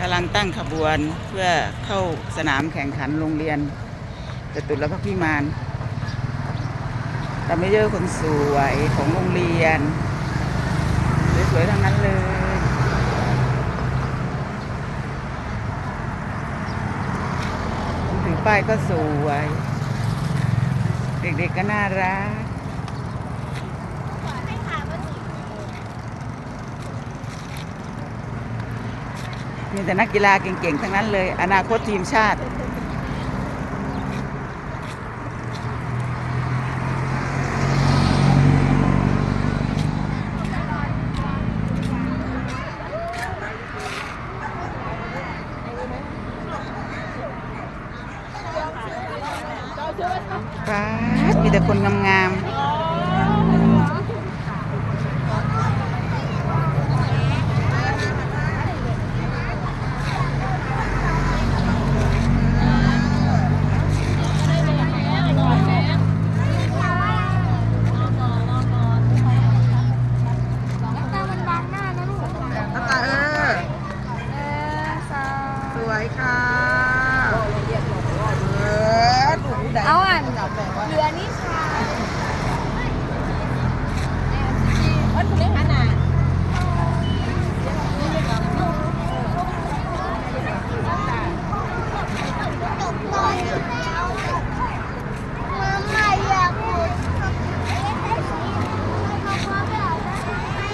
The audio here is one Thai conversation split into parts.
กำลังตั้งขบวนเพื่อเข้าสนามแข่งขันโรงเรียนจตุรพักษ์พิมานแต่ไม่เยอะคนสวยของโรงเรียน สวยๆทั้งนั้นเลย ถือป้ายก็สวย เด็กๆก็น่ารัก มีแต่นักกีฬาเก่งๆ ทั้งนั้นเลย อนาคตทีมชาติ ป๊าดมีแต่คนงามๆตาเออ สวยค่ะเออดูได้ เอาอะเหลือนี่ค่ะวันคุณเล่นขนาด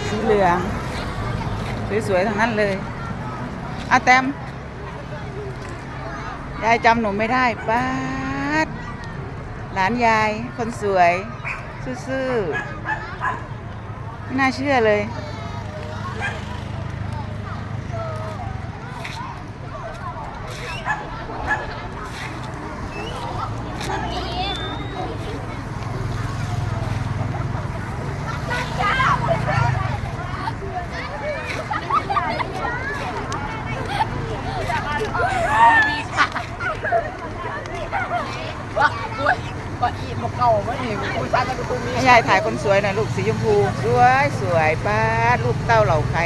สีเหลือง สวยๆทั้งนั้นเลยอาแตมยายจำหนูไม่ได้ป้าดหลานยายคนสวย ซื่อๆไม่น่าเชื่อเลย ว่าอุ้ยว่าอีมาเก่าไม่เห็นผู้ชายกันตรงนี้ให้ยายถ่ายคนสวยหน่อยลูกสีชมพูสวยสวยป้าดลูกเต้าเหล่าใคร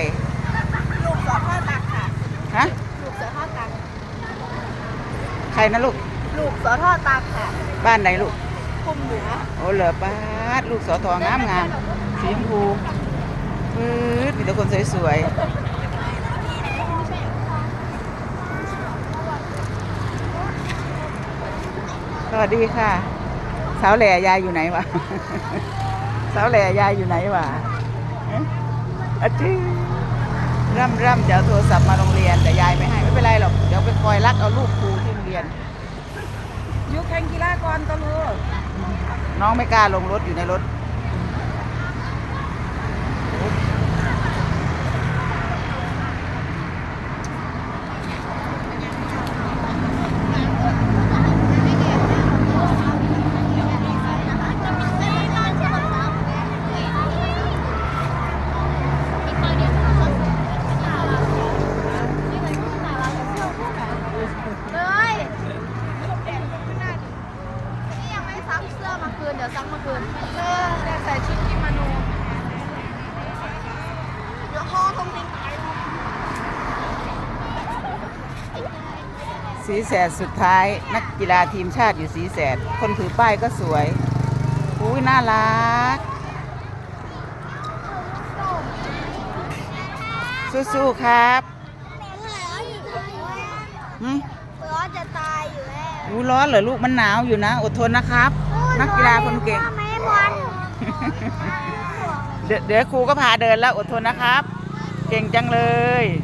ลูกสอพ่อตักค่ะ ฮะลูกสอพ่อตัก ใครนะลูกลูกสอท่อตักค่ะบ้านไหนลูกคุมเหนือโอ้เหลือป้าดลูกสอทองามงามสีชมพูปื๊ดมีแต่คนสวยๆสวัสดีค่ะ สาวแหล่ยายอยู่ไหนวะสาวแหล่ยายอยู่ไหนวะเอ๊ะอะจื้อร่ำร่ำจะเอาโทรศัพท์มาโรงเรียนแต่ยายไม่ให้ไม่เป็นไรหรอกเดี๋ยวไปคอยรักเอาลูกครูที่โรงเรียนยุคแข่งกีฬาก่อนตะลูกน้องไม่กล้าลงรถอยู่ในรถ เลยนี่ยังไม่ซักเสื้อมาคื นเดี๋ยวซักมาคืนเออแต่ใส่ชุดกิโมโนเดี๋ยวพ่อคงทิ้งตายสีแสดสุดท้าย นักกีฬาทีมชาติอยู่สีแสด คนถือป้ายก็สวยอุ้ยน่ารัก สู้ๆครับหืมร้อนจะตายอยู่แล้ว อู้ร้อนเหรอลูกมันหนาวอยู่นะ อดทนนะครับ นักกีฬาคนเก่ง เดี๋ยวครูก็พาเดินแล้วอดทนนะครับ เก่งจังเลย